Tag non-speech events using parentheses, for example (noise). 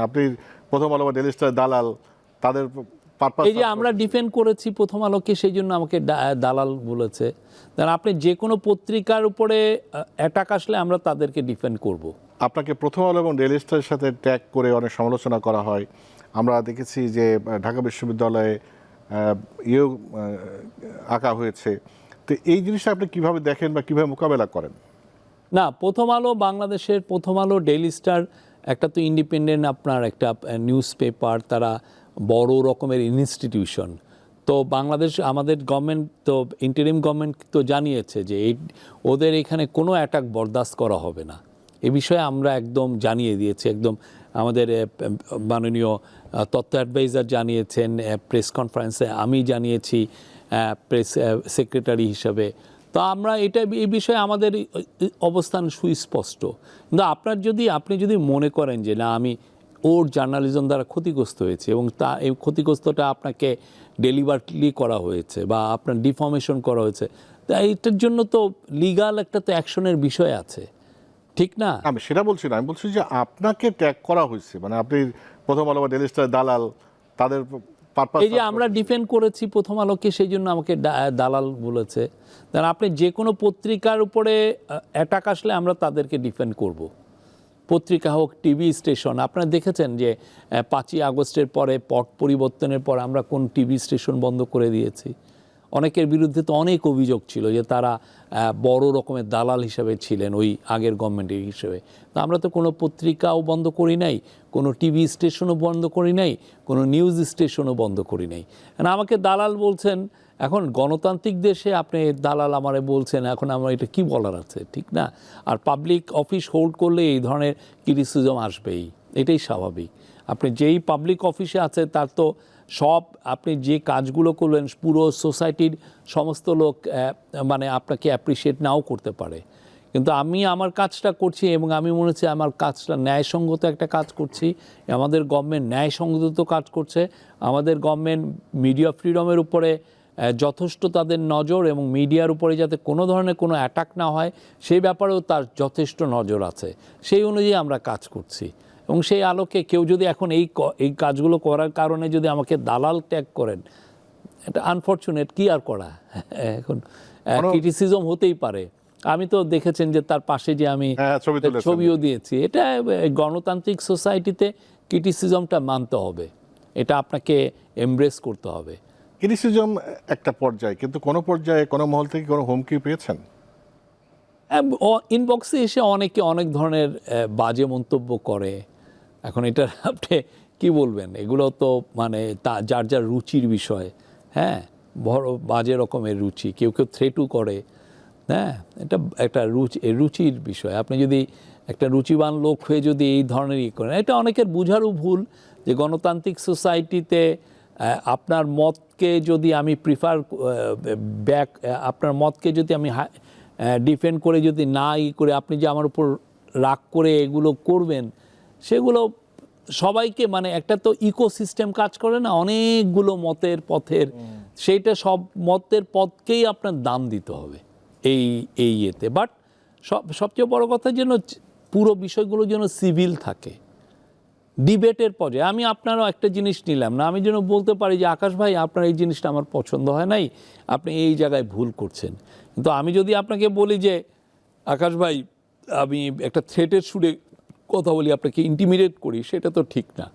আপনি প্রথম আলো বা ডেলি স্টার দালাল তাদের এই যে আমরা ডিফেন্ড করেছি প্রথম আলোকে সেই জন্য আমাকে দালাল বলেছে। আপনি যে কোনো পত্রিকার উপরে অ্যাটাক আসলে আমরা তাদেরকে ডিফেন্ড করব। আপনাকে প্রথম আলো এবং ডেলি স্টারের সাথে ট্যাগ করে অনেক সমালোচনা করা হয়। আমরা দেখেছি যে ঢাকা বিশ্ববিদ্যালয়ে ইয়েও আঁকা হয়েছে। তো এই জিনিসটা আপনি কীভাবে দেখেন বা কীভাবে মোকাবেলা করেন? না প্রথম আলো বাংলাদেশের প্রথম আলো ডেইলি স্টার একটা তো ইন্ডিপেন্ডেন্ট আপনার একটা নিউজ পেপার তারা বড় রকমের ইনস্টিটিউশন তো বাংলাদেশ, আমাদের গভর্নমেন্ট তো ইন্টারিম গভর্নমেন্ট তো জানিয়েছে যে এই, ওদের এখানে কোনো অ্যাটাক বরদাস্ত করা হবে না। এ বিষয়ে আমরা একদম জানিয়ে দিয়েছি, একদম আমাদের মাননীয় তথ্য অ্যাডভাইজার জানিয়েছেন প্রেস কনফারেন্সে আমি জানিয়েছি প্রেস সেক্রেটারি হিসাবে। তো আমরা এটা এই বিষয়ে আমাদের অবস্থান সুস্পষ্ট। কিন্তু আপনার যদি, আপনি যদি মনে করেন যে, না, আমি ওর জার্নালিজম দ্বারা ক্ষতিগ্রস্ত হয়েছে এবং তা, এই ক্ষতিগ্রস্তটা আপনাকে ডেলিভারলি করা হয়েছে বা আপনার ডিফর্মেশন করা হয়েছে, তা এইটার জন্য তো লিগাল একটা তো অ্যাকশনের বিষয় আছে। ঠিক না? আমি সেটা বলছি না। আমি বলছি যে, আপনাকে ট্যাগ করা হয়েছে। মানে আপনি প্রথম আলো বা ডেলি স্টার দালাল, তাদের এই যে আমরা ডিফেন্ড করেছি প্রথম আলোকে সেই জন্য আমাকে দালাল বলেছে। কারণ আপনি যে কোনো পত্রিকার উপরে অ্যাটাক আসলে আমরা তাদেরকে ডিফেন্ড করব। পত্রিকা হোক টিভি স্টেশন আপনারা দেখেছেন যে পাঁচই আগস্টের পরে পট পরিবর্তনের পর আমরা কোন টিভি স্টেশন বন্ধ করে দিয়েছি। অনেকের বিরুদ্ধে তো অনেক অভিযোগ ছিল যে তারা বড় রকমের দালাল হিসেবে ছিলেন ওই আগের গভর্নমেন্টের হিসেবে। তো আমরা তো কোনো পত্রিকাও বন্ধ করি নাই, কোনো টিভি স্টেশনও বন্ধ করি নাই, কোনো নিউজ স্টেশনও বন্ধ করি নাই। আমাকে দালাল বলছেন, এখন গণতান্ত্রিক দেশে আপনি দালাল আমারে বলছেন, এখন আমার এটা কি বলার আছে? ঠিক না? আর পাবলিক অফিস হোল্ড করলে এই ধরনের ক্রিটিসিজম আসবেই, এটাই স্বাভাবিক। আপনি যেই পাবলিক অফিসে আছে, তার তো সব আপনি যে কাজগুলো করলেন, পুরো সোসাইটির সমস্ত লোক মানে আপনাকে অ্যাপ্রিসিয়েট নাও করতে পারে। কিন্তু আমি আমার কাজটা করছি এবং আমি মনে হচ্ছে আমার কাজটা ন্যায়সঙ্গত একটা কাজ করছি। আমাদের গভর্নমেন্ট ন্যায়সঙ্গত তো কাজ করছে। আমাদের গভর্নমেন্ট মিডিয়া ফ্রিডমের উপরে যথেষ্ট তাদের নজর এবং মিডিয়ার উপরে যাতে কোনো ধরনের কোনো অ্যাটাক না হয়, সেই ব্যাপারেও তার যথেষ্ট নজর আছে। সেই অনুযায়ী আমরা কাজ করছি। এবং সেই আলোকে কেউ যদি এখন এই এই কাজগুলো করার কারণে যদি আমাকে দালাল ট্যাগ করেন এটা আনফর্চুনেট কি আর করা? এখন ক্রিটিসিজম হতেই পারে। আমি তো দেখেছেন যে তার পাশে যে আমি হ্যাঁ। ছবিও দিয়েছি। এটা গণতান্ত্রিক সোসাইটিতে ক্রিটিসিজমটা মানতে হবে। এটা আপনাকে এমব্রেস করতে হবে। ক্রিটিসিজম একটা পর্যায়ে কিন্তু কোনো পর্যায়ে কোনো মহল থেকে কোনো হুমকি পেয়েছেন? ইনবক্সে এসে অনেকে অনেক ধরনের বাজে মন্তব্য করে। এখন এটা (laughs) আপনি কি বলবেন? এগুলো তো মানে তা, যার যার রুচির বিষয় হ্যাঁ? বড়, বাজে রকমের রুচি, কেউ কেউ থ্রেটু করে হ্যাঁ? এটা একটা রুচি রুচির বিষয়। আপনি যদি একটা রুচিবান লোক হয়ে যদি এই ধরনের ই করেন, এটা অনেকের বুঝারও ভুল যে গণতান্ত্রিক সোসাইটিতে আপনার মতকে যদি আমি প্রিফার ব্যাক আপনার মতকে যদি আমি ডিফেন্ড করে যদি না ই করে, আপনি যে আমার উপর রাগ করে এগুলো করবেন সেগুলো সবাইকে মানে একটা তো ইকোসিস্টেম কাজ করে না, অনেকগুলো মতের পথের, সেইটা সব মতের পথকেই আপনার দাম দিতে হবে এই এই ইয়েতে। বাট সব, সবচেয়ে বড় কথা যেন পুরো বিষয়গুলো যেন সিভিল থাকে। ডিবেটের পর্যায়ে আমি আপনারও একটা জিনিস নিলাম না, আমি যেন বলতে পারি যে, আকাশ ভাই, আপনার এই জিনিসটা আমার পছন্দ হয় নাই, আপনি এই জায়গায় ভুল করছেন। কিন্তু আমি যদি আপনাকে বলি যে, আকাশ ভাই, আমি একটা থ্রেটের সুরে কথা বলি আপনাকে ইন্টিমিডিয়েট করি সেটা তো ঠিক না।